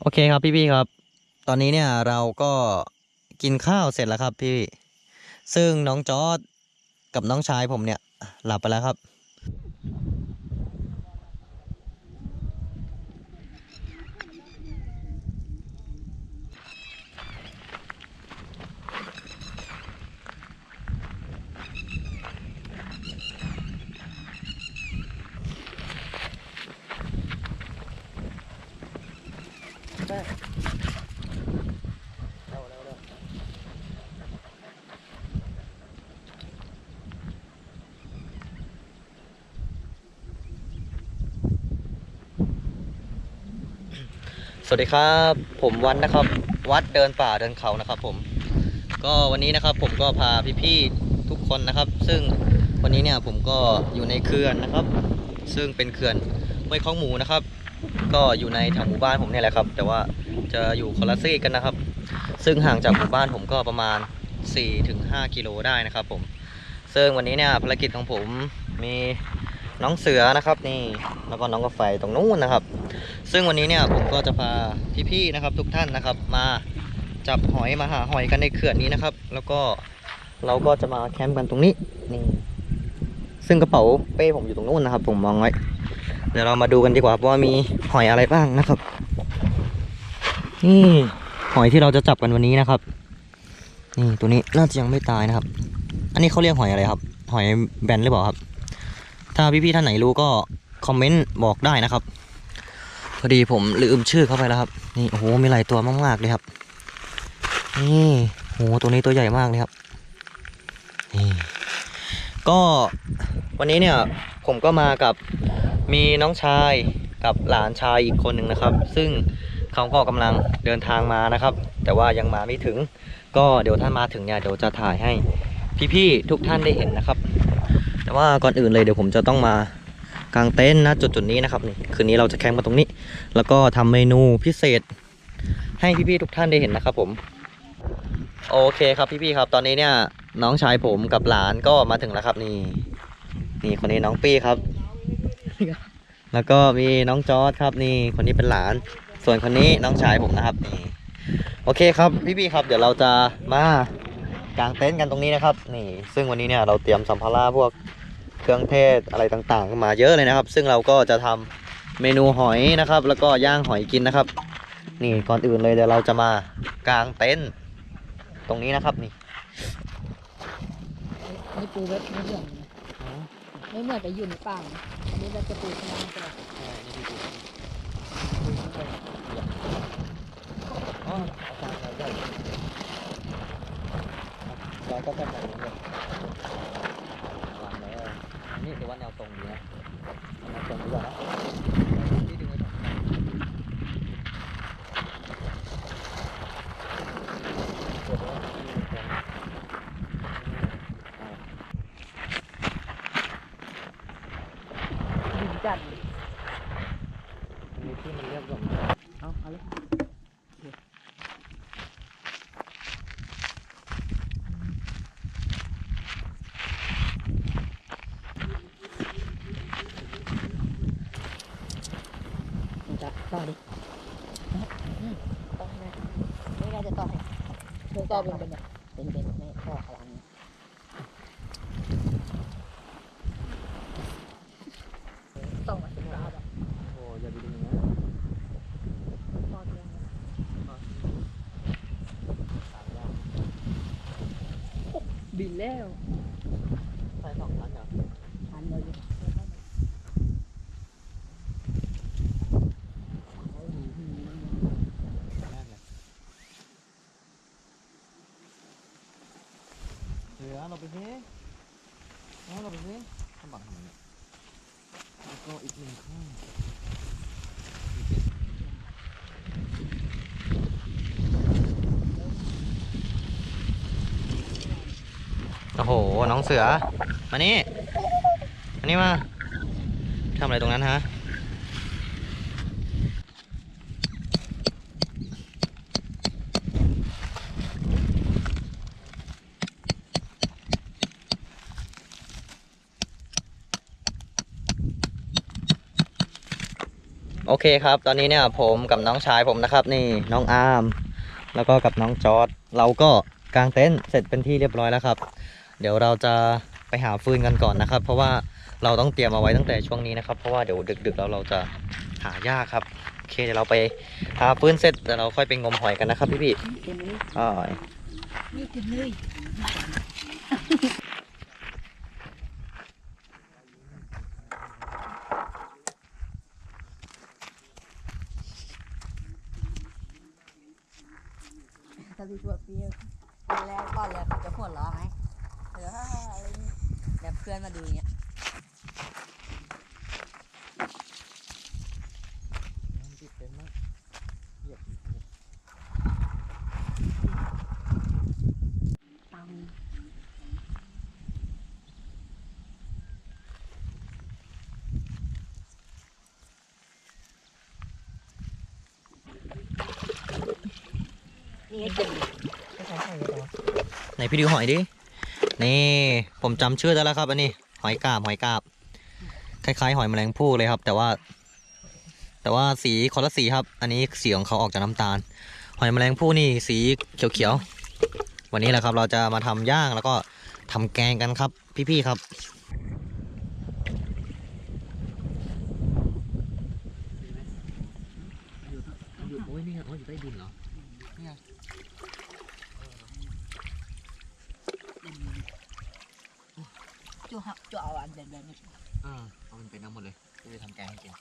โอเคครับพี่ๆครับ ตอนนี้เนี่ยเราก็กินข้าวเสร็จแล้วครับพี่ ซึ่งน้องจอร์ดกับน้องชายผมเนี่ยหลับไปแล้วครับ สวัสดีครับ ผมวันนะครับ วัดเดินป่าเดินเขานะครับ ผม ก็วันนี้นะครับผมก็พาพี่ๆทุกคนนะครับ ซึ่งวันนี้เนี่ยผมก็อยู่ในเขื่อนนะครับ ซึ่งเป็นเขื่อนห้วยข้องหมูนะครับ ก็อยู่ในแถวหมู่บ้านผมเนี่ยแหละครับ แต่ว่าจะอยู่คนละซีกกันนะครับ ซึ่งห่างจากหมู่บ้านผมก็ประมาณ 4-5 กิโลได้นะครับ ผม ซึ่งวันนี้เนี่ยภารกิจของผมมีน้องเสือนะครับ นี่แล้วก็น้องกาแฟตรงนู้นนะครับ ซึ่งวันนี้เนี่ยผมก็จะพาพี่ๆนะครับ ทุกท่านนะครับ มาจับหอยมาหาหอยกันในเขื่อนนี้นะครับ แล้วก็เราก็จะมาแคมป์กันตรงนี้นี่ซึ่งกระเป๋าเป้ผมอยู่ตรงนู้นนะครับ ผมมองไว้ เดี๋ยวเรามาดูกันดีกว่าว่ามีหอยอะไรบ้างนะครับนี่หอยที่เราจะจับกันวันนี้นะครับนี่ตัวนี้น่าจะยังไม่ตายนะครับ อันนี้เขาเรียกหอยอะไรครับ หอยแบนหรือเปล่าครับ ถ้าพี่ๆท่านไหนรู้ก็คอมเมนต์บอกได้นะครับ พอดีผมลืมชื่อเข้าไปแล้วครับ นี่โอ้โหมีหลายตัวมากๆเลยครับ นี่โอ้โหตัวนี้ตัวใหญ่มากเลยครับ นี่ ก็วันนี้เนี่ยผมก็มากับมีน้องชายกับหลานชายอีกคนหนึ่งนะครับ ซึ่งเขาก็กำลังเดินทางมานะครับ แต่ว่ายังมาไม่ถึง ก็เดี๋ยวท่านมาถึงเนี่ยเดี๋ยวจะถ่ายให้พี่ๆทุกท่านได้เห็นนะครับ แต่ว่าก่อนอื่นเลยเดี๋ยวผมจะต้องมา กางเต็นท์นะจุดจุดๆนี้นะครับนี่คืนนี้เราจะแคมป์มาตรงนี้ แล้วก็ทำเมนูพิเศษ ให้พี่ๆทุกท่านได้เห็นนะครับผม โอเคครับพี่ๆครับ ตอนนี้เนี่ยน้องชายผมกับหลานก็มาถึงแล้วครับนี่นี่คนนี้น้องปี้ครับ แล้วก็มีน้องจอร์ดครับนี่คนนี้เป็นหลาน ส่วนคนนี้น้องชายผมนะครับนี่โอเคครับพี่ๆครับ เดี๋ยวเราจะมากางเต็นท์กันตรงนี้นะครับ นี่ ซึ่งวันนี้เนี่ยเราเตรียมสัมภาระพวก เครื่องเทศอะไรต่างๆ มาเยอะเลยนะครับ ซึ่งเราก็จะทำเมนูหอยนะครับ แล้วก็ย่างหอยกินนะครับ นี่ก่อนอื่นเลยเดี๋ยวเราจะมากางเต็นท์ตรงนี้นะครับนี่นี่ปูเว็บไม่เหมือนนะไม่เหมือนแต่อยู่ในป่านะอันนี้เราจะปูข้างล่างตลอดอ๋ออาจารย์เราได้เราก็จะแบบนี้เลยวางแล้ว นี่ถือว่าแนวตรงดีนะแนวตรงดีกว่านะที่ดึงไว้ตรงอ่าดินจัดมีที่มันเรียบก่อนเอาเอาเลยจะต่อดิต่อให้ไม่ได้จะต่อให้ เธอต่อเป็นเป็นแบบเป็นเป็นไม่พ่อพลังต้องมาถึงแล้วแบโอ้อย่าไปดึงนะต่อเรื่องสามอย่างบินแล้ว ใส่สองชั้นเหรอ ทันเลย แรกเลยเหลือเราไปซิเอาเราไปซิข้างบังทำไมเนี่ยแล้วก็อีกหนึ่งข้างอีกนิดโอ้โหน้องเสือ มานี่ มานี่มาทำอะไรตรงนั้นฮะโโอเคครับ ตอนนี้เนี่ยผมกับน้องชายผมนะครับ นี่น้องอาร์ม แล้วก็กับน้องจอร์ดเราก็กางเต็นท์เสร็จเป็นที่เรียบร้อยแล้วครับ เดี๋ยวเราจะไปหาฟืนกันก่อนนะครับ เพราะว่าเราต้องเตรียมเอาไว้ตั้งแต่ช่วงนี้นะครับ เพราะว่าเดี๋ยวดึกๆแล้วเราจะหายากครับโอเคเดี๋ยวเราไปหาฟืนเสร็จเดี๋ยวเราค่อยไปงมหอยกันนะครับพี่พี่เต็มเลยๆอ้อยนี่เต็มเลยถ้าพี่ชวนพี่ตอนแรกก่อนเลยเขาจะหัวเราะไหม เอออะไรนี่แบบเพื่อนมาดูอย่างเงี้ยตังนี่ไงเจ็บไม่ใช่ใช่เลยไหนพี่ดูหอยดิ นี่ผมจำชื่อได้แล้วครับ อันนี้ หอยกาบหอยกาบ คล้ายๆ หอยแมลงภู่เลยครับ แต่ว่า แต่ว่าสีคนละสีครับ อันนี้สีของเขาออกจากน้ำตาล หอยแมลงภู่นี่สีเขียวๆวันนี้แหละครับ เราจะมาทำย่างแล้วก็ทำแกงกันครับ พี่ๆครับโอ้ยนี่ไงอ้ยอยู่ใต้ดินเหรอ จู่หักจู่เอาอันแบบแบบนี้อ่าเอามันเป็นน้ำหมดเลยจะทำแกงให้กิน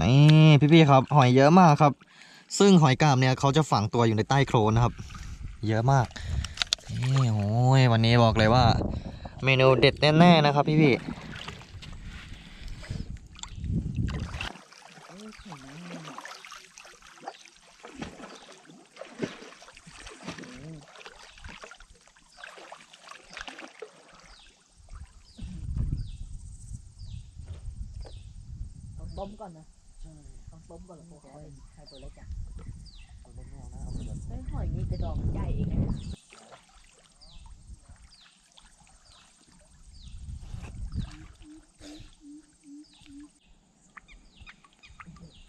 นี่พี่ๆครับ หอยเยอะมากครับ ซึ่งหอยกาบเนี่ยเขาจะฝังตัวอยู่ในใต้โคลนนะครับ เยอะมากนี่โอ้ยวันนี้บอกเลยว่า เมนูเด็ดแน่ๆนะครับ พี่ๆ ต้มก่อนนะต้องต้มก่อนแล้วค่อยให้ตัวเล็กอะเฮ้ยหอยนี่กระดองใหญ่เองนะ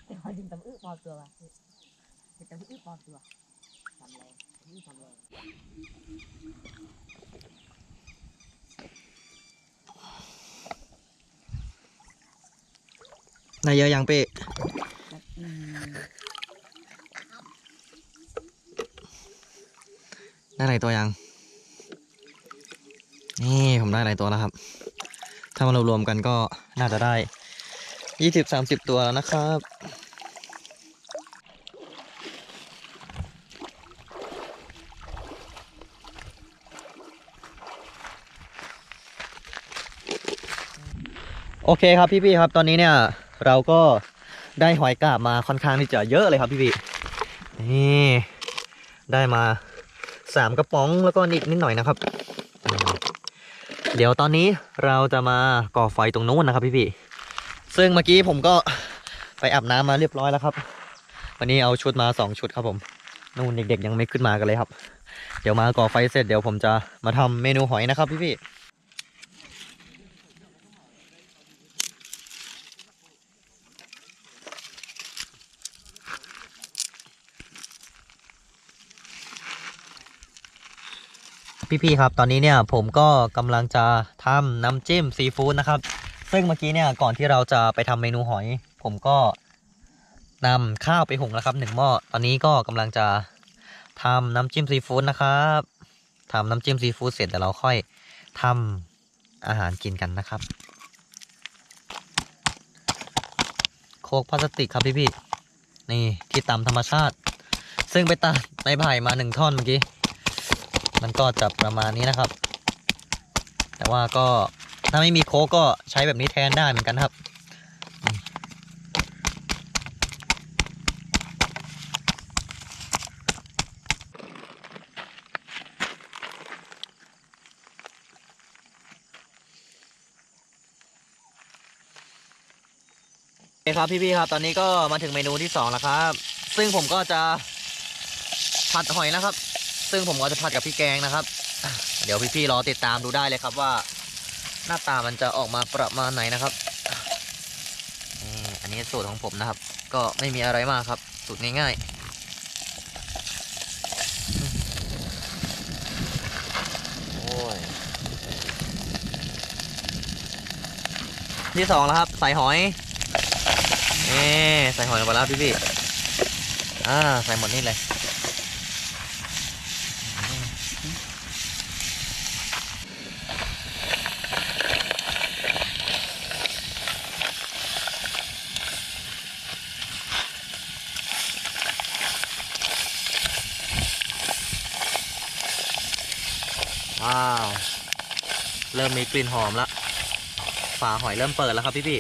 แต่หอยดินตำอึปอตัวว่ะเป็นตำอึปอตัวทำแรงนี่ทำแรง นายเยอะยังเป้อืมได้หลายตัวยัง นี่ผมได้หลายตัวแล้วครับ ถ้ามารวมๆกันก็น่าจะได้ยี่สิบสามสิบตัวแล้วนะครับโอเคครับพี่ๆครับตอนนี้เนี่ย เราก็ได้หอยกาบมาค่อนข้างที่จะเยอะเลยครับพี่ๆนี่ได้มาสามกระป๋องแล้วก็นิดนิดหน่อยนะครับ เดี๋ยวตอนนี้เราจะมาก่อไฟตรงนู้นนะครับพี่พี่ซึ่งเมื่อกี้ผมก็ไปอาบน้ำมาเรียบร้อยแล้วครับ วันนี้เอาชุดมาสองชุดครับผมนู่นเด็กๆยังไม่ขึ้นมากันเลยครับ เดี๋ยวมาก่อไฟเสร็จเดี๋ยวผมจะมาทำเมนูหอยนะครับพี่พี่ พี่ๆครับ ตอนนี้เนี่ยผมก็กำลังจะทำน้ำจิ้มซีฟู้ดนะครับ ซึ่งเมื่อกี้เนี่ยก่อนที่เราจะไปทำเมนูหอย ผมก็นำข้าวไปหุงแล้วครับหนึ่งหม้อตอนนี้ก็กำลังจะทำน้ำจิ้มซีฟู้ดนะครับทำน้ำจิ้มซีฟู้ดเสร็จเดี๋ยวเราค่อยทำอาหารกินกันนะครับ โคกพลาสติกครับพี่ๆนี่ที่ตำธรรมชาติ ซึ่งไปตัดไม้ไผ่มาหนึ่งท่อนเมื่อกี้ มันก็จะประมาณนี้นะครับ แต่ว่าก็ถ้าไม่มีโค้กก็ใช้แบบนี้แทนได้เหมือนกันครับโอเคครับพี่ๆครับตอนนี้ก็มาถึงเมนูที่สองแล้วครับ ซึ่งผมก็จะผัดหอยนะครับ ซึ่งผมก็จะผัดกับพี่แกงนะครับ เดี๋ยวพี่ๆรอติดตามดูได้เลยครับว่า หน้าตามันจะออกมาประมาณไหนนะครับนี่อันนี้สูตรของผมนะครับ ก็ไม่มีอะไรมากครับ สูตรง่ายๆที่สองแล้วครับ ใส่หอยนี่ใส่หอยลงไปแล้วพี่พี่อ่า ใส่หมดนี่เลย ว้าว เริ่มมีกลิ่นหอมแล้วฝาหอยเริ่มเปิดแล้วครับพี่พี่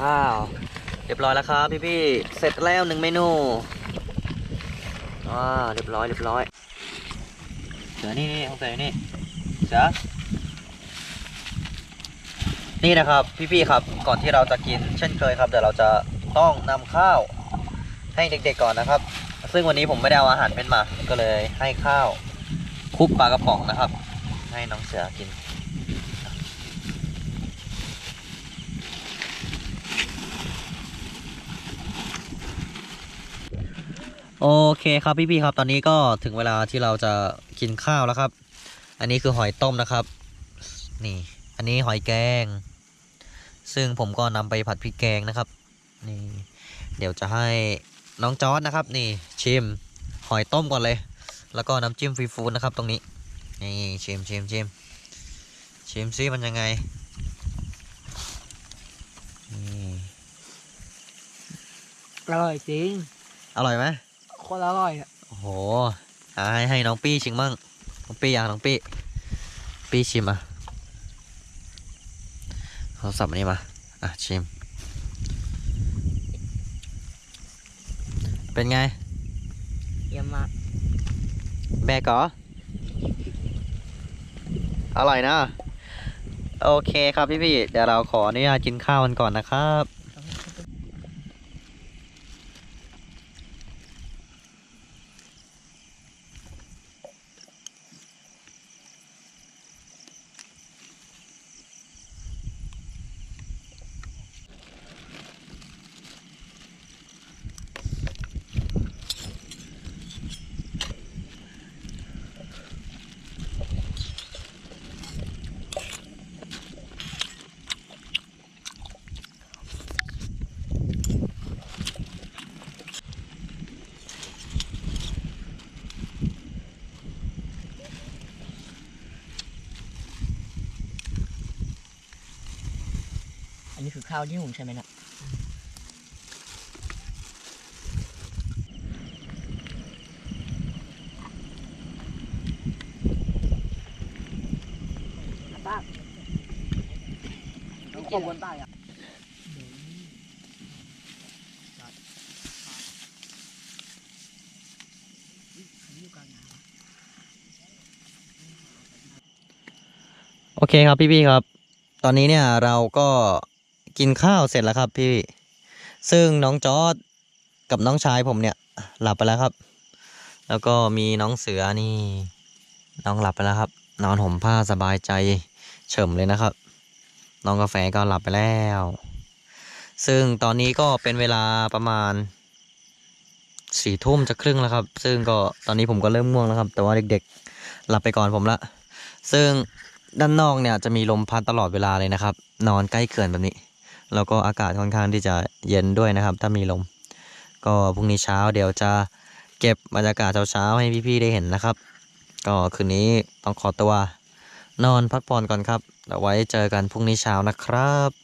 ว้าวเรียบร้อยแล้วครับพี่พี่เสร็จแล้วหนึ่งเมนูว้าวเรียบร้อยเรียบร้อยเสือนี่นี่ของเสือนี่เสือนี่นะครับพี่พี่ๆครับก่อนที่เราจะกินเช่นเคยครับเดี๋ยวเราจะต้องนำข้าว ให้เด็กๆก่อนนะครับ ซึ่งวันนี้ผมไม่ได้เอาอาหารเป็นมา ก็เลยให้ข้าวคุกปลากระป๋องนะครับ ให้น้องเสือกินโอเคครับพี่ๆครับตอนนี้ก็ถึงเวลาที่เราจะกินข้าวแล้วครับ อันนี้คือหอยต้มนะครับ นี่ อันนี้หอยแกง ซึ่งผมก็นำไปผัดพริกแกงนะครับ นี่ เดี๋ยวจะให้ น้องจอร์ดนะครับ นี่ชิมหอยต้มก่อนเลย แล้วก็น้ำจิ้มฟรีฟู้ดนะครับ ตรงนี้นี่ชิมชิมชิมชิมซิมันยังไงนี่อร่อยจริง อร่อยไหมโคตรอร่อยอะโอ้โหอะให้ให้น้องปี้ชิมมั่งน้องปี้อยากน้องปี้ปี้ชิมอะเขาสับอันนี้มาอะชิม เป็นไง เยี่ยมมาก แบกเหรออร่อยนะ โอเคครับพี่พี่ๆเดี๋ยวเราขออนุญาตกินข้าวกันก่อนนะครับ ข้าวที่หุงใช่ไหมนะป้าต้องกบนใต้อะโอเคครับพี่พี่ๆครับ ตอนนี้เนี่ยเราก็ กินข้าวเสร็จแล้วครับพี่ ซึ่งน้องจอร์ดกับน้องชายผมเนี่ย หลับไปแล้วครับ แล้วก็มีน้องเสือนี่ น้องหลับไปแล้วครับ นอนห่มผ้าสบายใจเฉิมเลยนะครับ น้องกาแฟก็หลับไปแล้ว ซึ่งตอนนี้ก็เป็นเวลาประมาณสี่ทุ่มจะครึ่งแล้วครับ ซึ่งก็ตอนนี้ผมก็เริ่มง่วงแล้วครับ แต่ว่าเด็กๆ หลับไปก่อนผมละ ซึ่งด้านนอกเนี่ยจะมีลมพัดตลอดเวลาเลยนะครับ นอนใกล้เขื่อนแบบนี้ แล้วก็อากาศค่อนข้างที่จะเย็นด้วยนะครับ ถ้ามีลม ก็พรุ่งนี้เช้าเดี๋ยวจะเก็บบรรยากาศเช้าๆให้พี่ๆได้เห็นนะครับ ก็คืนนี้ต้องขอตัวนอนพักผ่อนก่อนครับเอาไว้เจอกันพรุ่งนี้เช้านะครับ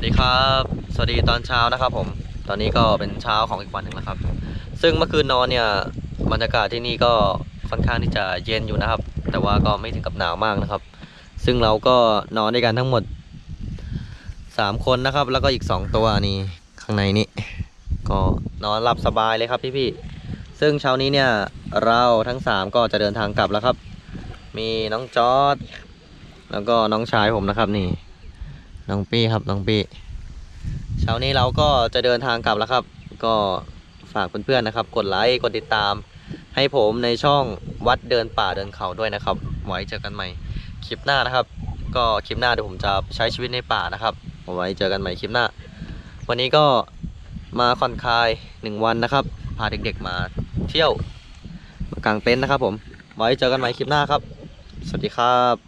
วัสดีครับ สวัสดีตอนเช้านะครับผม ตอนนี้ก็เป็นเช้าของอีกวันหนึ่งแล้วครับ ซึ่งเมื่อคืนนอนเนี่ยบรรยากาศที่นี่ก็ค่อนข้างที่จะเย็นอยู่นะครับ แต่ว่าก็ไม่ถึงกับหนาวมากนะครับ ซึ่งเราก็นอนด้วยกันทั้งหมด 3 คนนะครับ แล้วก็อีก 2 ตัวนี่ข้างในนี้ ก็นอนหลับสบายเลยครับพี่ๆ ซึ่งเช้านี้เนี่ยเราทั้ง 3 ก็จะเดินทางกลับแล้วครับ มีน้องจอร์ดแล้วก็น้องชายผมนะครับนี่ น้องปี้ครับน้องปี้เช้านี้เราก็จะเดินทางกลับแล้วครับ ก็ฝากเพื่อนๆนะครับ กดไลค์กดติดตาม ให้ผมในช่องวัดเดินป่าเดินเขาด้วยนะครับไว้เจอกันใหม่คลิปหน้านะครับ ก็คลิปหน้าเดี๋ยวผมจะใช้ชีวิตในป่านะครับไว้เจอกันใหม่คลิปหน้า วันนี้ก็มาผ่อนคลายหนึ่งวันนะครับพาเด็กๆมาเที่ยวมากางเต็นท์นะครับผมไว้เจอกันใหม่คลิปหน้าครับ สวัสดีครับ